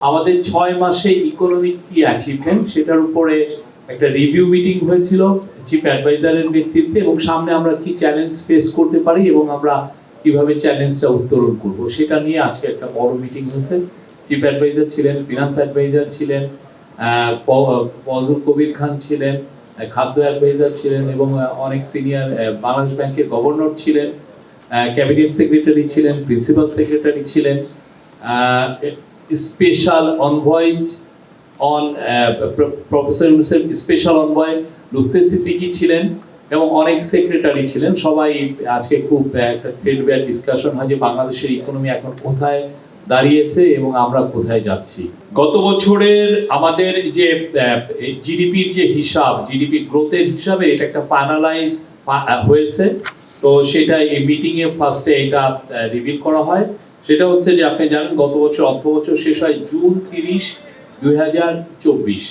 আমাদের ছয় মাসে ইকোনমিক কি অ্যাচিভমেন্ট সেটার উপরে একটা রিভিউ মিটিং হয়েছিল চিফ অ্যাডভাইজারের নেতৃত্বে এবং সামনে আমরা কি চ্যালেঞ্জ ফেস করতে পারি এবং আমরা কীভাবে চ্যালেঞ্জটা উত্তরণ করব সেটা নিয়ে আজকে একটা বড় মিটিং হয়েছে। চিফ অ্যাডভাইজার ছিলেন ফিনান্স অ্যাডভাইজার ছিলেন ফজল কবির খান ছিলেন খাদ্য অ্যাডভাইজার ছিলেন এবং অনেক সিনিয়র বাংলাদেশ ব্যাংকের গভর্নর ছিলেন ক্যাবিনেট সেক্রেটারি ছিলেন প্রিন্সিপাল সেক্রেটারি ছিলেন স্পেশাল অনভয়েজ অন প্রফেসর ইউনুসেফ স্পেশাল অনভয় লুৎফে সিদ্দিকী ছিলেন এবং অনেক সেক্রেটারি ছিলেন। সবাই আজকে খুব আহ, একটা ফিডব্যাক ডিসকাশন হয় যে বাংলাদেশের ইকোনমি এখন কোথায় দাঁড়িয়েছে এবং আমরা কোথায় যাচ্ছি। গত বছরের আমাদের যে জিডিপির যে হিসাব জিডিপি গ্রোথের হিসাবে এটা একটা ফাইনালাইজ হয়েছে। তো সেটা এই মিটিং এ ফার্স্টে এটা রিভিল করা হয়। সেটা হচ্ছে যে আপনি জানেন গত বছর অর্থ বছর শেষ হয় জুন তিরিশ, দুই হাজার চব্বিশ।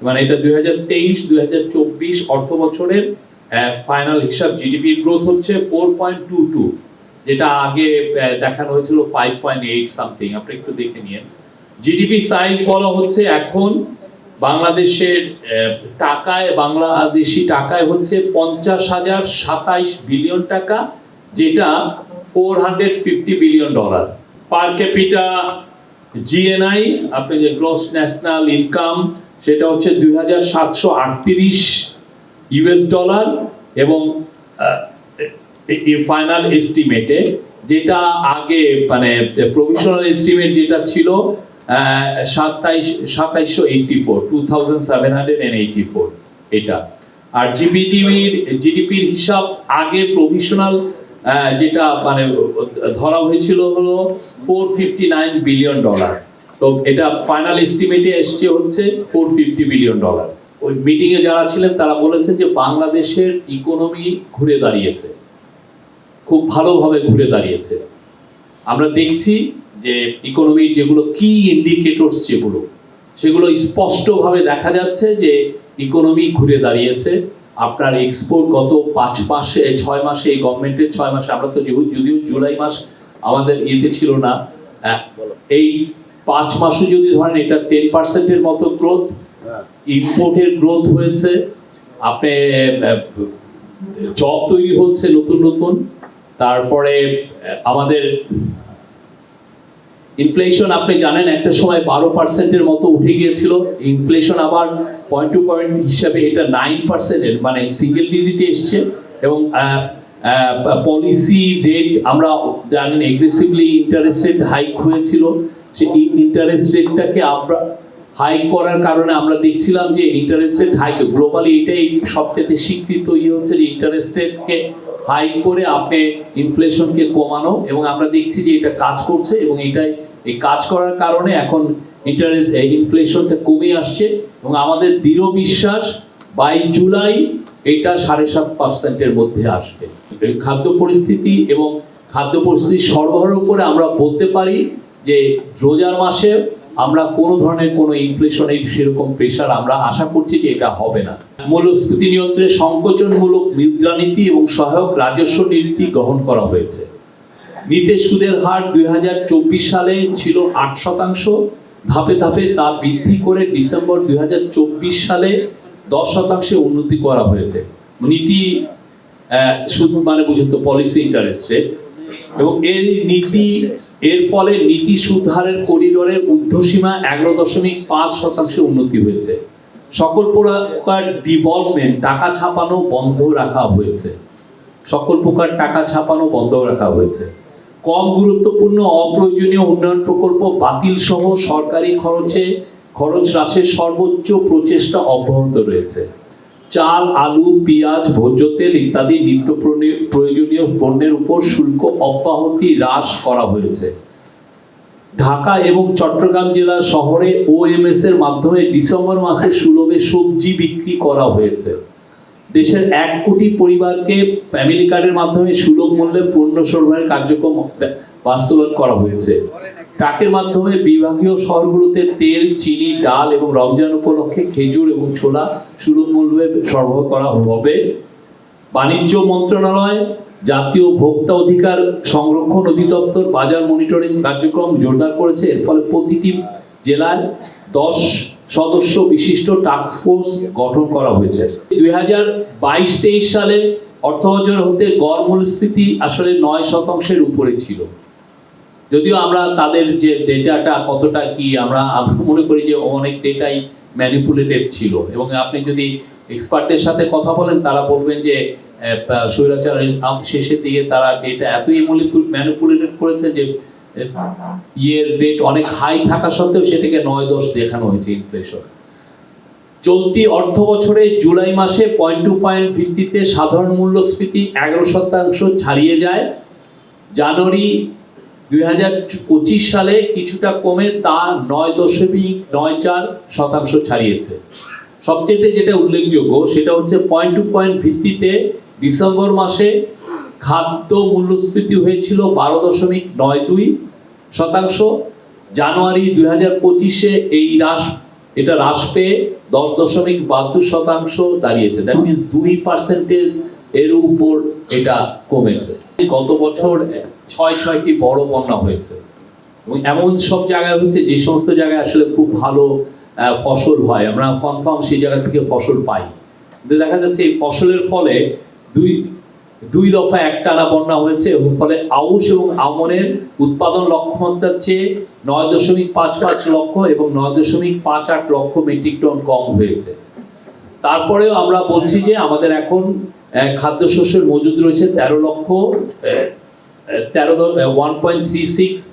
মানে এটা দুই হাজার তেইশ, দুই হাজার চব্বিশ অর্থ বছরের ফাইনাল হিসাব জিডিপি গ্রোথ হচ্ছে ফোর পয়েন্ট টু টু যেটা আগে দেখানো হয়েছিল ফাইভ পয়েন্ট এইট সামথিং আপনি একটু দেখে নিন জিডিপি সাইজ বলা হচ্ছে এখন বাংলাদেশের টাকায়, বাংলাদেশি টাকায় হচ্ছে পঞ্চাশ হাজার সাতাইশ বিলিয়ন টাকা, যেটা four hundred fifty billion dollar per capita GNI আপনি যে গ্রস ন্যাশনাল ইনকাম সেটা হচ্ছে দুই হাজার সাতশো আটত্রিশ ইউএস ডলার এবং ফাইনাল এস্টিমেটে যেটা আগে মানে প্রভিশনাল এস্টিমেট যেটা ছিল সাতাইশ, সাতাইশশো eighty four two thousand seven hundred and eighty four এটা আর জিবিটিভির জিডিপির হিসাব আগে প্রভিশনাল যেটা মানে ধরা হয়েছিল হলো four fifty nine billion dollar তো এটা ফাইনাল এস্টিমেটে এসছে হচ্ছে ফোর ফিফটি বিলিয়ন ডলার ওই মিটিং এ যারা ছিলেন, তারা বলেছেন যে বাংলাদেশের ইকোনমি ঘুরে দাঁড়িয়েছে। খুব ভালোভাবে ঘুরে দাঁড়িয়েছে। আমরা দেখছি যে ইকোনমির যেগুলো কি ইন্ডিকেটরস যেগুলো, সেগুলো স্পষ্টভাবে দেখা যাচ্ছে যে ইকোনমি ঘুরে দাঁড়িয়েছে। আপনার এক্সপোর্ট গত পাঁচ মাসে ছয় মাসে এই গভর্নমেন্টের ছয় মাসে আমরা তো যেহেতু যদিও জুলাই মাস আমাদের ইয়েতে ছিল না এই পাঁচ মাসে যদি ধরেন এটা টেন পার্সেন্টের মতো গ্রোথ ইম্পোর্টের গ্রোথ হয়েছে আপনি জব তৈরি হচ্ছে নতুন নতুন তারপরে আমাদের ইনফ্লেশন আপনি জানেন, একটা সময় বারো পার্সেন্টের মতো উঠে গিয়েছিল। ইনফ্লেশন আবার পয়েন্ট টু পয়েন্ট হিসাবে এটা নাইন পার্সেন্টের মানে সিঙ্গেল ডিজিটে এসছে। এবং পলিসি রেট আমরা জানেন এগ্রেসিভলি ইন্টারেস্ট রেট হাইক হয়েছিল। সেই ইন্টারেস্ট রেটটাকে আমরা হাইক করার কারণে আমরা দেখছিলাম যে ইন্টারেস্ট রেট হাইক গ্লোবালি এটাই সবচেয়ে স্বীকৃত ইয়ে হচ্ছে যে ইন্টারেস্ট রেটকে হাই করে আপনি ইনফ্লেশনকে কমানো এবং আমরা দেখছি যে এটা কাজ করছে এবং এটাই, এই কাজ করার কারণে এখন ইন্টারেস্ট এই ইনফ্লেশনটা কমে আসছে এবং আমাদের দৃঢ় বিশ্বাস বাই জুলাই এটা সাড়ে সাত পার্সেন্টের মধ্যে আসবে। খাদ্য পরিস্থিতি এবং খাদ্য পরিস্থিতি সরবরাহের উপরে আমরা বলতে পারি যে রোজার মাসে আমরা কোনো ধরনের কোনো ইনফ্লেশনের সেরকম প্রেশার আমরা আশা করছি যে এটা হবে না। মূল্যস্ফীতি নিয়ন্ত্রণে সংকোচনমূলক মুদ্রানীতি এবং সহায়ক রাজস্ব নীতি গ্রহণ করা হয়েছে। নিতে সুদের হার দুই হাজার চব্বিশ সালে ছিল আট শতাংশ। ধাপে ধাপে তা বৃদ্ধি করে ডিসেম্বর দুই হাজার চব্বিশ সালে দশ শতাংশে উন্নতি করা হয়েছে। নীতি শুধু মানে বুঝুন তো পলিসি ইন্টারেস্ট এবং এর নীতি এর ফলে নীতি সুদ হারের করিডোরের ঊর্ধ্বসীমা এগারো দশমিক পাঁচ শতাংশে উন্নতি হয়েছে। সকল প্রকার ডিভলভমেন্ট টাকা ছাপানো বন্ধ রাখা হয়েছে। সকল প্রকার টাকা ছাপানো বন্ধ রাখা হয়েছে। কম গুরুত্বপূর্ণ অপ্রয়োজনীয় উন্নয়ন প্রকল্প বাতিল সহ সরকারি খরচে খরচ হ্রাসের সর্বোচ্চ প্রচেষ্টা অব্যাহত রয়েছে। চাল, আলু, পেঁয়াজ, ভোজ্য তেল ইত্যাদি নিত্য প্রয়োজনীয়- পণ্যের উপর শুল্ক অব্যাহতি হ্রাস করা হয়েছে। ঢাকা এবং চট্টগ্রাম জেলা শহরে ওএমএস এর মাধ্যমে ডিসেম্বর মাসে সুলভে সবজি বিক্রি করা হয়েছে। দেশের এক কোটি পরিবারকে ফ্যামিলি কার্ডের মাধ্যমে সুলভ মূল্যে পণ্য সরবরাহের কার্যক্রম বাস্তবায়ন করা হয়েছে। ট্রাকের মাধ্যমে বিভাগীয় শহরগুলোতে তেল, চিনি, ডাল এবং রমজান উপলক্ষে খেজুর এবং ছোলা সুলভ মূল্যে সরবরাহ করা হবে। বাণিজ্য মন্ত্রণালয়, জাতীয় ভোক্তা অধিকার সংরক্ষণ অধিদপ্তর বাজার মনিটরিং কার্যক্রম জোরদার করেছে। এর ফলে প্রতিটি জেলায় দশ সদস্য বিশিষ্ট টাস্ক ফোর্স গঠন করা হয়েছে। দুই হাজার বাইশ তেইশ সালে অর্থ হতে গড় মূল্যস্ফীতি আসলে নয় শতাংশের উপরে ছিল। যদিও আমরা তাদের যে ডেটাটা কতটা কি আমরা মনে করি যে অনেক ডেটাই ম্যানিপুলেটেড ছিল। এবং আপনি যদি এক্সপার্টের সাথে কথা বলেন তারা বলবেন যে আহ, স্বৈরাচার আম শেষের দিকে তারা ডেটা এতই ম্যানিপুলেটেড করেছে যে ইয়ের রেট অনেক হাই থাকা সত্ত্বেও সেটাকে নয় দশ দেখানো হয়েছে ইনফ্লেশন চলতি অর্থ বছরে জুলাই মাসে পয়েন্ট টু পয়েন্ট ভিত্তিতে সাধারণ মূল্যস্ফীতি এগারো শতাংশ ছাড়িয়ে যায়। জানুয়ারি দুই হাজার পঁচিশ সালে কিছুটা কমে তা নয় দশমিক নয় চার শতাংশ ছাড়িয়েছে। সবচেয়ে যেটা উল্লেখযোগ্য, সেটা হচ্ছে পয়েন্ট টু পয়েন্ট ভিত্তিতে ডিসেম্বর মাসে খাদ্য মূল্যস্ফীতি হয়েছিল বারো দশমিক নয় দুই শতাংশ। জানুয়ারি দুই হাজার পঁচিশে এই হ্রাস, এটা হ্রাস পেয়ে দশ দশমিক বাহাত্তর শতাংশ দাঁড়িয়েছে। দ্যাট মিনস দুই পার্সেন্টেজ এর উপর এটা কমেছে। গত বছর ছয় ছয়টি বড় বন্যা হয়েছে। এবং এমন সব জায়গায় হচ্ছে যে সমস্ত জায়গায় আসলে খুব ভালো ফসল হয়। আমরা কনফার্ম সেই জায়গা থেকে ফসল পাই। কিন্তু দেখা যাচ্ছে এই ফসলের ফলে দুই দুই দফা একটানা বন্যা হয়েছে এবং ফলে আউশ এবং আমনের উৎপাদন লক্ষ্যমাত্রার চেয়ে নয় দশমিক পাঁচ পাঁচ লক্ষ এবং নয় দশমিক পাঁচ আট লক্ষ মেট্রিক টন কম হয়েছে। তারপরেও আমরা বলছি যে আমাদের এখন খাদ্যশস্যের মজুদ রয়েছে তেরো লক্ষ তেরো one point three six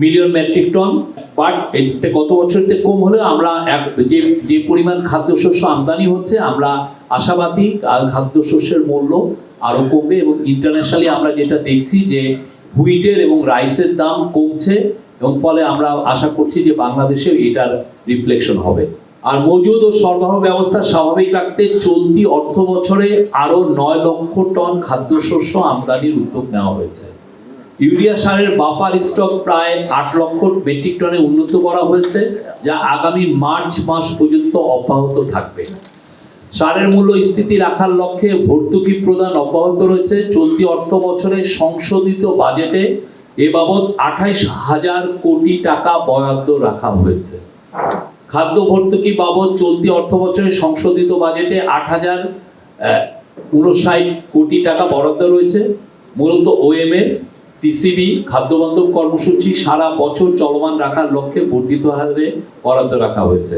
million metric ton but গত বছর থেকে কম হলেও আমরা এক- যে যে পরিমাণ খাদ্যশস্য আমদানি হচ্ছে, আমরা আশাবাদী খাদ্যশস্যের মূল্য আরও কমবে এবং ইন্টারন্যাশনালি আমরা যেটা দেখছি যে হুইটের এবং রাইসের দাম কমছে এবং ফলে আমরা আশা করছি যে বাংলাদেশেও এটার রিফ্লেকশন হবে। আর মজুদ ও সরবরাহ ব্যবস্থা স্বাভাবিক রাখতে চলতি অর্থ বছরে আরও নয় লক্ষ টন খাদ্যশস্য আমদানির উদ্যোগ নেওয়া হয়েছে। ইউরিয়া সারের বাফার স্টক প্রায় আট লক্ষ মেট্রিক টনে উন্নত করা হয়েছে, যা আগামী মার্চ মাস পর্যন্ত অব্যাহত থাকবে। সারের মূল্য স্থিতি রাখার লক্ষ্যে ভর্তুকি প্রদান অব্যাহত রয়েছে। চলতি অর্থ বছরে সংশোধিত বাজেটে এ বাবদ আঠাইশ হাজার কোটি টাকা বরাদ্দ রাখা হয়েছে। খাদ্য ভর্তুকি বাবদ চলতি অর্থ বছরে সংশোধিত বাজেটে আট হাজার উনষাট কোটি টাকা বরাদ্দ রয়েছে। মূলত ওএমএস টিসিবি খাদ্য বন্ধন কর্মসূচি সারা বছর চলমান রাখার লক্ষ্যে বর্ধিত হারে বরাদ্দ রাখা হয়েছে।